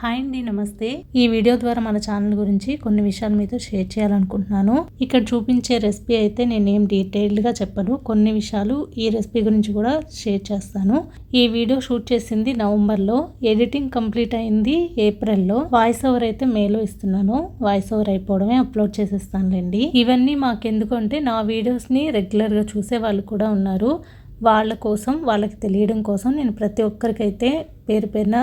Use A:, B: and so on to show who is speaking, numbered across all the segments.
A: Hi అండి నమస్తే. ఈ వీడియో ద్వారా మన ఛానల్ గురించి కొన్ని విషయాలు మీతో షేర్ చేయాలనుకుంటున్నాను. ఇక్కడ చూపించే రెసిపీ అయితే నేనేం డీటెయిల్డ్గా చెప్పను. కొన్ని విషయాలు ఈ రెసిపీ గురించి కూడా షేర్ చేస్తాను. ఈ వీడియో షూట్ చేసింది నవంబర్లో. ఎడిటింగ్ కంప్లీట్ అయింది ఏప్రిల్లో. వాయిస్ ఓవర్ అయితే మేలో ఇస్తున్నాను. వాయిస్ ఓవర్ అయిపోవడమే అప్లోడ్ చేసేస్తానులేండి. ఇవన్నీ మాకెందుకు అంటే నా వీడియోస్ని రెగ్యులర్గా చూసే వాళ్ళు కూడా ఉన్నారు. వాళ్ళ కోసం వాళ్ళకి తెలియడం కోసం నేను ప్రతి ఒక్కరికైతే పేరు పేరున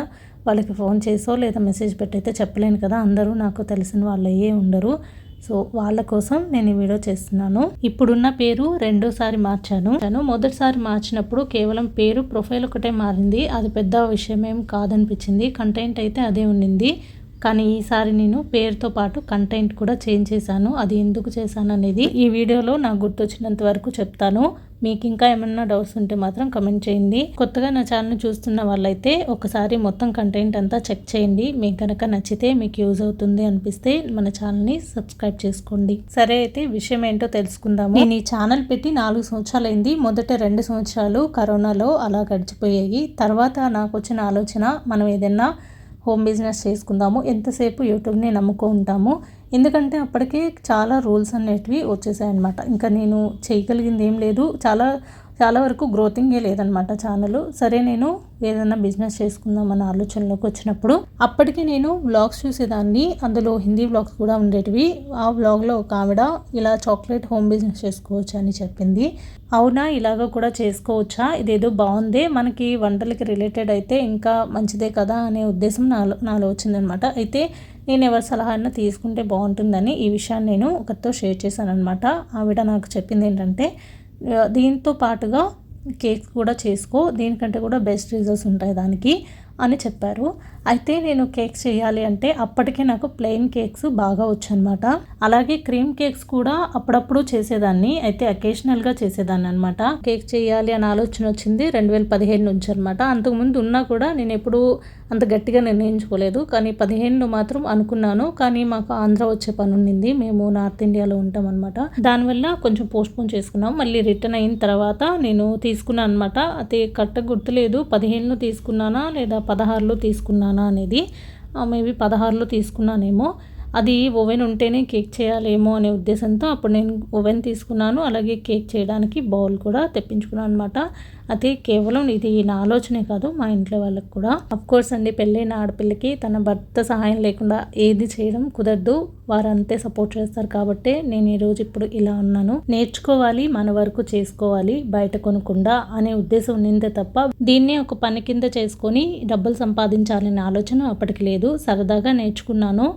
A: వాళ్ళకి ఫోన్ చేసో లేదా మెసేజ్ పెట్టయితే చెప్పలేను కదా అందరూ నాకు తెలిసిన వాళ్ళే ఉండరు. సో వాళ్ళ కోసం నేను ఈ వీడియో చేస్తున్నాను. ఇప్పుడున్న పేరు రెండోసారి మార్చాను. నేను మొదటిసారి మార్చినప్పుడు కేవలం పేరు ప్రొఫైల్ ఒకటే మారింది. అది పెద్ద విషయం ఏం కాదనిపించింది. కంటెంట్ అయితే అదే ఉండింది. కానీ ఈసారి నేను పేరుతో పాటు కంటెంట్ కూడా చేంజ్ చేశాను. అది ఎందుకు చేశాను అనేది ఈ వీడియోలో నాకు గుర్తొచ్చినంత వరకు చెప్తాను. మీకు ఇంకా ఏమన్నా డౌట్స్ ఉంటే మాత్రం కమెంట్ చేయండి. కొత్తగా నా ఛానల్ చూస్తున్న వాళ్ళైతే ఒకసారి మొత్తం కంటెంట్ అంతా చెక్ చేయండి. మీకు కనుక నచ్చితే మీకు యూజ్ అవుతుంది అనిపిస్తే మన ఛానల్ని సబ్స్క్రైబ్ చేసుకోండి. సరే అయితే విషయం ఏంటో తెలుసుకుందాము. నేను ఈ ఛానల్ పెట్టి నాలుగు సంవత్సరాలు అయింది మొదట రెండు సంవత్సరాలు కరోనాలో అలా గడిచిపోయాయి. తర్వాత నాకు వచ్చిన ఆలోచన మనం ఏదైనా హోమ్ బిజినెస్ చేసుకుందాము. ఎంతసేపు యూట్యూబ్ని నమ్ముకో ఉంటాము. ఎందుకంటే అప్పటికే చాలా రూల్స్ అనేటివి వచ్చేసాయి అనమాట ఇంకా నేను చేయగలిగింది ఏం లేదు. చాలా చాలా వరకు గ్రోతింగే లేదనమాట ఛానల్. సరే నేను ఏదైనా బిజినెస్ చేసుకుందాం అన్న ఆలోచనలోకి వచ్చినప్పుడు అప్పటికి నేను వ్లాగ్స్ చూసేదాన్ని. అందులో హిందీ వ్లాగ్స్ కూడా ఉండేటివి. ఆ వ్లాగ్లో ఒక ఆవిడ ఇలా చాక్లెట్ హోమ్ బిజినెస్ చేసుకోవచ్చు అని చెప్పింది. అవునా ఇలాగ కూడా చేసుకోవచ్చా? ఇదేదో బాగుందే. మనకి వంటలకి రిలేటెడ్ అయితే ఇంకా మంచిదే కదా అనే ఉద్దేశం నాలో నాలో వచ్చిందనమాట అయితే నేను ఎవరి సలహా తీసుకుంటే బాగుంటుందని ఈ విషయాన్ని నేను ఒకరితో షేర్ చేశాను అనమాట ఆవిడ నాకు చెప్పింది ఏంటంటే దీంతో పాటుగా కేక్ కూడా చేసుకో. దీనికంటే కూడా బెస్ట్ రిజల్ట్స్ ఉంటాయి దానికి అని చెప్పారు. అయితే నేను కేక్స్ చేయాలి అంటే అప్పటికే నాకు ప్లెయిన్ కేక్స్ బాగా వచ్చనమాట అలాగే క్రీమ్ కేక్స్ కూడా అప్పుడప్పుడు చేసేదాన్ని. అయితే అకేషనల్గా చేసేదాన్ని అనమాట కేక్ చేయాలి అని ఆలోచన వచ్చింది రెండు వేల పదిహేను నుంచి అనమాట అంతకుముందు ఉన్నా కూడా నేను ఎప్పుడు అంత గట్టిగా నిర్ణయించుకోలేదు. కానీ పదిహేనులో మాత్రం అనుకున్నాను. కానీ మాకు ఆంధ్ర వచ్చే పని ఉండింది. మేము నార్త్ ఇండియాలో ఉంటాం అనమాట దానివల్ల కొంచెం పోస్ట్పోన్ చేసుకున్నాం. మళ్ళీ రిటర్న్ అయిన తర్వాత నేను తీసుకున్నాను అనమాట అది కట్ట గుర్తులేదు. పదిహేనులో తీసుకున్నానా? లేదా పదహారులో తీసుకున్నాను? అనేది మేబీ పదహారులో తీసుకున్నానేమో. అది ఓవెన్ ఉంటేనే కేక్ చేయాలేమో అనే ఉద్దేశంతో అప్పుడు నేను ఓవెన్ తీసుకున్నాను. అలాగే కేక్ చేయడానికి బౌల్ కూడా తెప్పించుకున్నాను అనమాట అది కేవలం ఇది నా ఆలోచనే కాదు మా ఇంట్లో వాళ్ళకి కూడా. కోర్స్ అండి పెళ్ళైన ఆడపిల్లకి తన భర్త సహాయం లేకుండా ఏది చేయడం కుదరదు. వారు అంతే సపోర్ట్ చేస్తారు కాబట్టి నేను ఈరోజు ఇప్పుడు ఇలా ఉన్నాను. నేర్చుకోవాలి మన వరకు చేసుకోవాలి బయట కొనకుండా అనే ఉద్దేశం ఉన్నిందే తప్ప దీన్ని ఒక పని కింద చేసుకొని డబ్బులు సంపాదించాలనే ఆలోచన అప్పటికి లేదు. సరదాగా నేర్చుకున్నాను.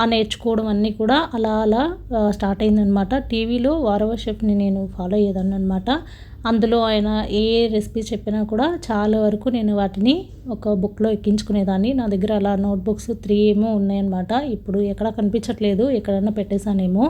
A: ఆ నేర్చుకోవడం అన్నీ కూడా అలా అలా స్టార్ట్ అయిందనమాట టీవీలో వారవ షెఫ్ని నేను ఫాలో అయ్యేదాన్ని అనమాట అందులో ఆయన ఏ రెసిపీ చెప్పినా కూడా చాలా వరకు నేను వాటిని ఒక బుక్లో ఎక్కించుకునేదాన్ని. నా దగ్గర అలా నోట్బుక్స్ త్రీ ఏమో ఉన్నాయన్నమాట. ఇప్పుడు ఎక్కడ కనిపించట్లేదు. ఎక్కడన్నా పెట్టేశానేమో.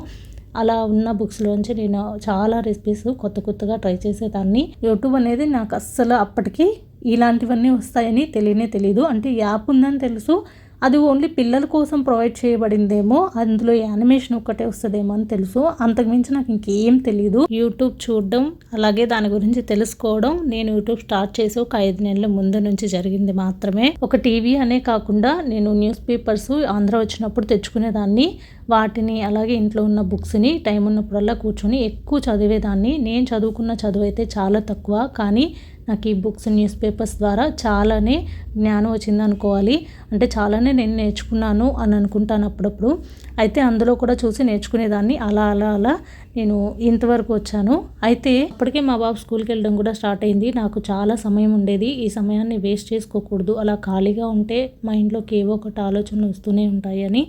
A: అలా ఉన్న బుక్స్లోంచి నేను చాలా రెసిపీస్ కొత్త కొత్తగా ట్రై చేసేదాన్ని. యూట్యూబ్ అనేది నాకు అస్సలు అప్పటికి ఇలాంటివన్నీ వస్తాయని తెలియనే తెలియదు అంటే యాప్ ఉందని తెలుసు. అది ఓన్లీ పిల్లల కోసం ప్రొవైడ్ చేయబడిందేమో అందులో యానిమేషన్ ఒక్కటే వస్తుందేమో అని తెలుసు. అంతకుమించి నాకు ఇంకేం తెలియదు యూట్యూబ్ చూడడం అలాగే దాని గురించి తెలుసుకోవడం నేను యూట్యూబ్ స్టార్ట్ చేసి ఒక ఐదు నెలల ముందు నుంచి జరిగింది మాత్రమే. ఒక టీవీ అనే కాకుండా నేను న్యూస్ పేపర్స్ ఆంధ్ర వచ్చినప్పుడు తెచ్చుకునేదాన్ని. వాటిని అలాగే ఇంట్లో ఉన్న బుక్స్ని టైం ఉన్నప్పుడల్లా కూర్చొని ఎక్కువ చదివేదాన్ని. నేను చదువుకున్న చదువు అయితే చాలా తక్కువ. కానీ నాకు ఈ బుక్స్ న్యూస్ పేపర్స్ ద్వారా చాలానే జ్ఞానం వచ్చింది అనుకోవాలి. అంటే చాలానే నేను నేర్చుకున్నాను అని అనుకుంటాను అప్పుడప్పుడు. అయితే అందులో కూడా చూసి నేర్చుకునేదాన్ని. అలా అలా అలా నేను ఇంతవరకు వచ్చాను. అయితే అప్పటికే మా బాబు స్కూల్కి వెళ్ళడం కూడా స్టార్ట్ అయింది. నాకు చాలా సమయం ఉండేది. ఈ సమయాన్ని వేస్ట్ చేసుకోకూడదు. అలా ఖాళీగా ఉంటే మా ఇంట్లోకి ఏవో ఒకటి ఆలోచనలు వస్తూనే ఉంటాయని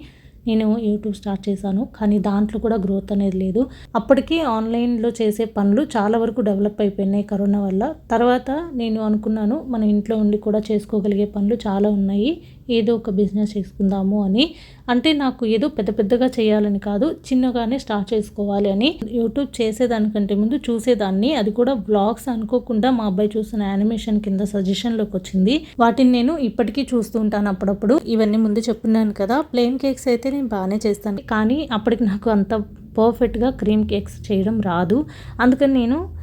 A: నేను యూట్యూబ్ స్టార్ట్ చేశాను కానీ దాంట్లో కూడా గ్రోత్ అనేది లేదు. అప్పటికీ ఆన్లైన్లో చేసే పనులు చాలా వరకు డెవలప్ అయిపోయినాయి కరోనా వల్ల. తర్వాత నేను అనుకున్నాను మనం ఇంట్లో ఉండి కూడా చేసుకోగలిగే పనులు చాలా ఉన్నాయి. ఏదో ఒక బిజినెస్ చేసుకుందాము అని. అంటే నాకు ఏదో పెద్ద పెద్దగా చేయాలని కాదు చిన్నగానే స్టార్ట్ చేసుకోవాలి అని. యూట్యూబ్ చేసేదానికంటే ముందు చూసేదాన్ని. అది కూడా బ్లాగ్స్ అనుకోకుండా మా అబ్బాయి చూసిన యానిమేషన్ కింద సజెషన్లోకి వచ్చింది. వాటిని నేను ఇప్పటికీ చూస్తూ ఉంటాను అప్పుడప్పుడు. ఇవన్నీ ముందు చెప్పున్నాను కదా ప్లెయిన్ కేక్స్ అయితే నేను బాగానే చేస్తాను. కానీ అప్పటికి నాకు అంత పర్ఫెక్ట్గా క్రీమ్ కేక్స్ చేయడం రాదు. అందుకని నేను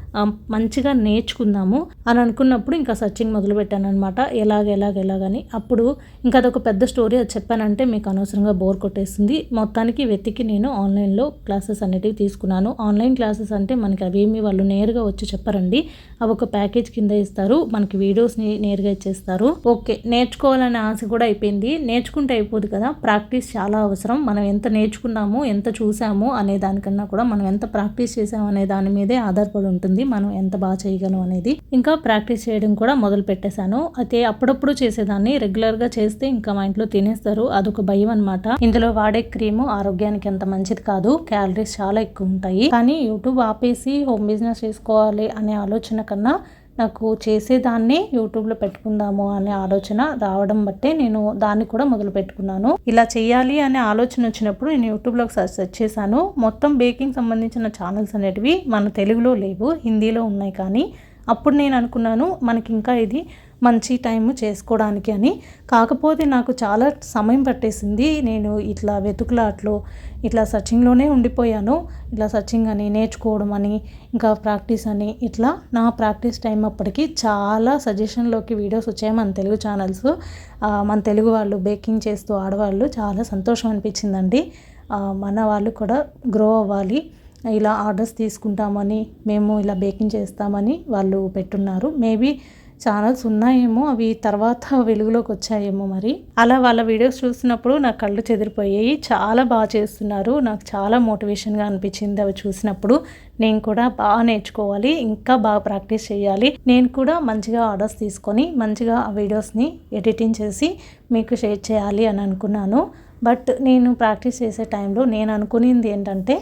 A: మంచిగా నేర్చుకుందాము అని అనుకున్నప్పుడు ఇంకా సర్చింగ్ మొదలుపెట్టాను అనమాట ఎలాగ ఎలాగ ఎలాగని. అప్పుడు ఇంకా అదొక పెద్ద స్టోరీ అది చెప్పానంటే మీకు అనవసరంగా బోర్ కొట్టేస్తుంది. మొత్తానికి వెతికి నేను ఆన్లైన్లో క్లాసెస్ అనేటివి తీసుకున్నాను. ఆన్లైన్ క్లాసెస్ అంటే మనకి అవేమి వాళ్ళు నేరుగా వచ్చి చెప్పరండి. అవి ఒక ప్యాకేజ్ కింద ఇస్తారు. మనకి వీడియోస్ని నేరుగా ఇచ్చేస్తారు. ఓకే నేర్చుకోవాలనే ఆశ కూడా అయిపోయింది. నేర్చుకుంటే అయిపోదు కదా. ప్రాక్టీస్ చాలా అవసరం. మనం ఎంత నేర్చుకున్నాము ఎంత చూసాము అనే దానికన్నా కూడా మనం ఎంత ప్రాక్టీస్ చేసాము అనే దాని మీదే ఆధారపడి ఉంటుంది. మనం ఎంత బాగా చేయగలం అనేది ఇంకా ప్రాక్టీస్ చేయడం కూడా మొదలు పెట్టేశాను. అయితే అప్పుడప్పుడు చేసేదాన్ని. రెగ్యులర్గా చేస్తే ఇంకా మా ఇంట్లో తినేస్తారు. అదొక భయం అనమాట ఇందులో వాడే క్రీమ్ ఆరోగ్యానికి ఎంత మంచిది కాదు. క్యాలరీస్ చాలా ఎక్కువ ఉంటాయి. కానీ యూట్యూబ్ ఆపేసి హోమ్ బిజినెస్ చేసుకోవాలి అనే ఆలోచన కన్నా నాకు చేసేదాన్ని యూట్యూబ్లో పెట్టుకుందాము అనే ఆలోచన రావడం బట్టే నేను దాన్ని కూడా మొదలు పెట్టుకున్నాను. ఇలా చేయాలి అనే ఆలోచన వచ్చినప్పుడు నేను యూట్యూబ్లో ఒకసారి సెర్చ్ చేశాను. మొత్తం బేకింగ్ సంబంధించిన ఛానల్స్ అనేటివి మన తెలుగులో లేవు హిందీలో ఉన్నాయి కానీ అప్పుడు నేను అనుకున్నాను మనకి ఇంకా ఇది మంచి టైం చేసుకోవడానికి అని. కాకపోతే నాకు చాలా సమయం పట్టేసింది. నేను ఇట్లా వెతుకులాట్లో ఇట్లా సర్చింగ్లోనే ఉండిపోయాను. ఇట్లా సర్చింగ్ అని నేర్చుకోవడం అని ఇంకా ప్రాక్టీస్ అని ఇట్లా నా ప్రాక్టీస్ టైం అప్పటికి చాలా సజెషన్లోకి వీడియోస్ వచ్చాయి మన తెలుగు ఛానల్స్. మన తెలుగు వాళ్ళు బేకింగ్ చేస్తూ ఆడవాళ్ళు చాలా సంతోషం అనిపించిందండి. మన వాళ్ళు కూడా గ్రో అవ్వాలి. ఇలా ఆర్డర్స్ తీసుకుంటామని మేము ఇలా బేకింగ్ చేస్తామని వాళ్ళు పెట్టున్నారు. మేబీ ఛానల్స్ ఉన్నాయేమో అవి తర్వాత వెలుగులోకి వచ్చాయేమో మరి. అలా వాళ్ళ వీడియోస్ చూసినప్పుడు నా కళ్ళు చెదిరిపోయాయి. చాలా బాగా చేస్తున్నారు. నాకు చాలా మోటివేషన్గా అనిపించింది అవి చూసినప్పుడు. నేను కూడా బాగా నేర్చుకోవాలి. ఇంకా బాగా ప్రాక్టీస్ చేయాలి. నేను కూడా మంచిగా ఆర్డర్స్ తీసుకొని మంచిగా ఆ వీడియోస్ని ఎడిటింగ్ చేసి మీకు షేర్ చేయాలి అని అనుకున్నాను. బట్ నేను ప్రాక్టీస్ చేసే టైంలో నేను అనుకునేది ఏంటంటే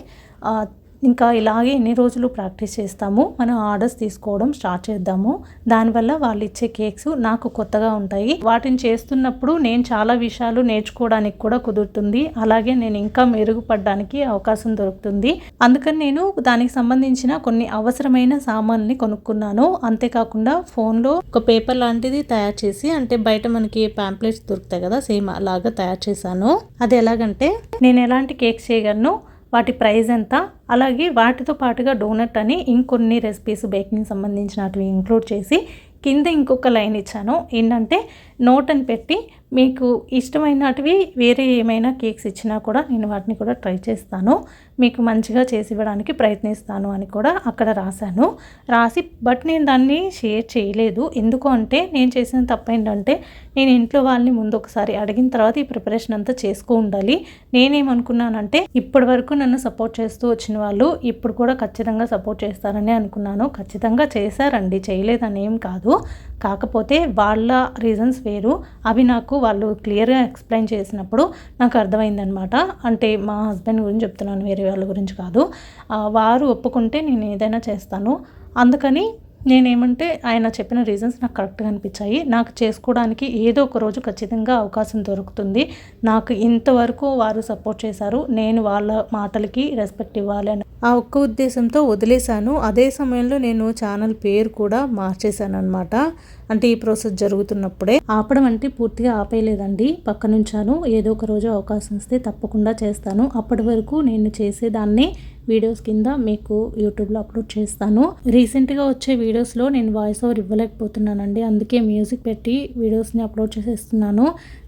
A: ఇంకా ఇలాగే ఎన్ని రోజులు ప్రాక్టీస్ చేస్తాము మనం ఆర్డర్స్ తీసుకోవడం స్టార్ట్ చేద్దాము. దానివల్ల వాళ్ళు ఇచ్చే కేక్స్ నాకు కొత్తగా ఉంటాయి. వాటిని చేస్తున్నప్పుడు నేను చాలా విషయాలు నేర్చుకోవడానికి కూడా కుదురుతుంది. అలాగే నేను ఇంకా మెరుగుపడడానికి అవకాశం దొరుకుతుంది. అందుకని నేను దానికి సంబంధించిన కొన్ని అవసరమైన సామాన్ని కొనుక్కున్నాను. అంతేకాకుండా ఫోన్లో ఒక పేపర్ లాంటిది తయారు చేసి అంటే బయట మనకి ప్యాంప్లెట్స్ దొరుకుతాయి కదా సేమ్ అలాగా తయారు చేశాను. అది ఎలాగంటే నేను ఎలాంటి కేక్స్ చేయగలను? వాటి ప్రైస్ ఎంత? అలాగే వాటితో పాటుగా డోనట్ అని ఇంకొన్ని రెసిపీస్ బేకింగ్ సంబంధించినవి ఇంక్లూడ్ చేసి కింద ఇంకొక లైన్ ఇచ్చాను. ఏంటంటే నోట్ అని పెట్టి మీకు ఇష్టమైనటివి వేరే ఏమైనా కేక్స్ ఇచ్చినా కూడా నేను వాటిని కూడా ట్రై చేస్తాను. మీకు మంచిగా చేసి ఇవ్వడానికి ప్రయత్నిస్తాను అని కూడా అక్కడ రాశాను. రాసి బట్ నేను దాన్ని షేర్ చేయలేదు. ఎందుకు అంటే నేను చేసిన తప్పు ఏంటంటే నేను ఇంట్లో వాళ్ళని ముందు ఒకసారి అడిగిన తర్వాత ఈ ప్రిపరేషన్ అంతా చేసుకో ఉండాలి. నేనేమనుకున్నానంటే ఇప్పటి వరకు నన్ను సపోర్ట్ చేస్తూ వచ్చిన వాళ్ళు ఇప్పుడు కూడా ఖచ్చితంగా సపోర్ట్ చేస్తారని అనుకున్నాను. ఖచ్చితంగా చేశారండి చేయలేదని ఏం కాదు. కాకపోతే వాళ్ళ రీజన్స్ పేరు అవి నాకు వాళ్ళు క్లియర్గా ఎక్స్ప్లెయిన్ చేసినప్పుడు నాకు అర్థమైందనమాట అంటే మా హస్బెండ్ గురించి చెప్తున్నాను వేరే వాళ్ళ గురించి కాదు. వారు ఒప్పుకుంటే నేను ఏదైనా చేస్తాను. అందుకని నేనేమంటే ఆయన చెప్పిన రీజన్స్ నాకు కరెక్ట్గా అనిపించాయి. నాకు చేసుకోవడానికి ఏదో ఒక రోజు ఖచ్చితంగా అవకాశం దొరుకుతుంది. నాకు ఇంతవరకు వారు సపోర్ట్ చేశారు. నేను వాళ్ళ మాటలకి రెస్పెక్ట్ ఇవ్వాలని ఆ ఒక్క ఉద్దేశంతో వదిలేశాను. అదే సమయంలో నేను ఛానల్ పేరు కూడా మార్చేశాను అనమాట అంటే ఈ ప్రాసెస్ జరుగుతున్నప్పుడే. ఆపడం అంటే పూర్తిగా ఆపేయలేదండి. పక్క నుంచాను ఏదో ఒక రోజు అవకాశం ఇస్తే తప్పకుండా చేస్తాను. అప్పటి వరకు నేను చేసేదాన్ని వీడియోస్ కింద మీకు యూట్యూబ్లో అప్లోడ్ చేస్తాను. రీసెంట్గా వచ్చే వీడియోస్లో నేను వాయిస్ ఓవర్ ఇవ్వలేకపోతున్నానండి. అందుకే మ్యూజిక్ పెట్టి వీడియోస్ని అప్లోడ్ చేసేస్తున్నాను.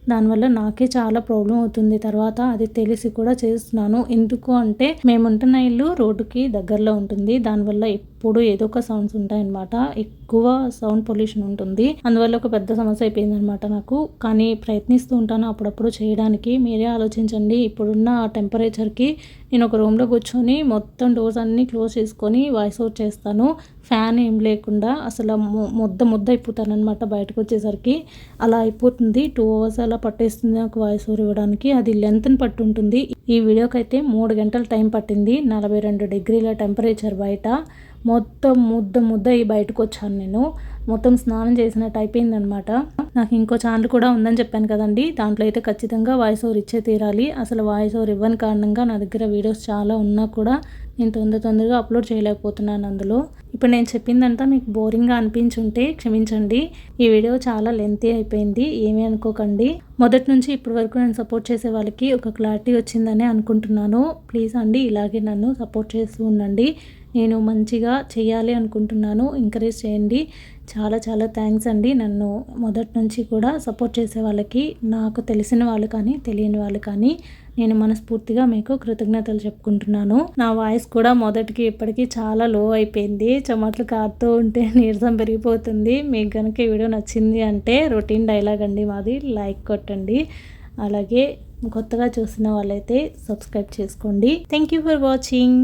A: దానివల్ల నాకే చాలా ప్రాబ్లం అవుతుంది. తర్వాత అది తెలిసి కూడా చేస్తున్నాను. ఎందుకు అంటే మేముంటున్న ఇల్లు రోడ్డుకి దగ్గరలో ఉంటుంది. దానివల్ల ఎప్పుడు ఏదో ఒక సౌండ్స్ ఉంటాయన్నమాట. ఎక్కువ సౌండ్ పొల్యూషన్ ఉంటుంది. అందువల్ల ఒక పెద్ద సమస్య అయిపోయింది అనమాట నాకు. కానీ ప్రయత్నిస్తూ ఉంటాను అప్పుడప్పుడు చేయడానికి. మీరే ఆలోచించండి. ఇప్పుడున్న టెంపరేచర్కి నేను ఒక రూమ్లో కూర్చొని మొత్తం డోర్స్ అన్నీ క్లోజ్ చేసుకొని వాయిస్ అవుట్ చేస్తాను. ఫ్యాన్ ఏం లేకుండా అసలు ముద్ద ముద్ద అయిపోతానమాట బయటకు వచ్చేసరికి. అలా అయిపోతుంది. టూ అవర్స్ అలా పట్టేస్తుంది నాకు వాయిస్ ఓవర్ ఇవ్వడానికి. అది లెంత్ని పట్టు ఉంటుంది. ఈ వీడియోకి అయితే మూడు గంటల టైం పట్టింది. నలభై రెండు డిగ్రీల టెంపరేచర్ బయట. మొత్తం ముద్ద ముద్ద అయ్యి బయటకు వచ్చాను నేను. మొత్తం స్నానం చేసినట్టు అయిపోయిందనమాట నాకు ఇంకో ఛానల్ కూడా ఉందని చెప్పాను కదండి. దాంట్లో అయితే ఖచ్చితంగా వాయిస్ ఓవర్ ఇచ్చే తీరాలి. అసలు వాయిస్ ఓవర్ ఇవ్వని కారణంగా నా దగ్గర వీడియోస్ చాలా ఉన్నా కూడా నేను తొందర తొందరగా అప్లోడ్ చేయలేకపోతున్నాను అందులో. ఇప్పుడు నేను చెప్పిందంతా మీకు బోరింగ్గా అనిపించుంటే క్షమించండి. ఈ వీడియో చాలా లెంతీ అయిపోయింది. ఏమీ అనుకోకండి. మొదటి నుంచి ఇప్పటి వరకు నేను సపోర్ట్ చేసే వాళ్ళకి ఒక క్లారిటీ వచ్చిందని అనుకుంటున్నాను. ప్లీజ్ అండి ఇలాగే నన్ను సపోర్ట్ చేస్తూ ఉండండి. నేను మంచిగా చేయాలి అనుకుంటున్నాను. ఎంకరేజ్ చేయండి. చాలా చాలా థ్యాంక్స్ అండి. నన్ను మొదటి నుంచి కూడా సపోర్ట్ చేసే వాళ్ళకి నాకు తెలిసిన వాళ్ళు కానీ తెలియని వాళ్ళు కానీ నేను మనస్ఫూర్తిగా మీకు కృతజ్ఞతలు చెప్పుకుంటున్నాను. నా వాయిస్ కూడా మొదటికి ఇప్పటికీ చాలా లో అయిపోయింది. చెమట్లు కారుతూ ఉంటే నీరసం పెరిగిపోతుంది. మీకు కనుక ఈ వీడియో నచ్చింది అంటే రొటీన్ డైలాగ్ అండి మాది. లైక్ కొట్టండి. అలాగే కొత్తగా చూసిన వాళ్ళైతే సబ్స్క్రైబ్ చేసుకోండి. Thank you for watching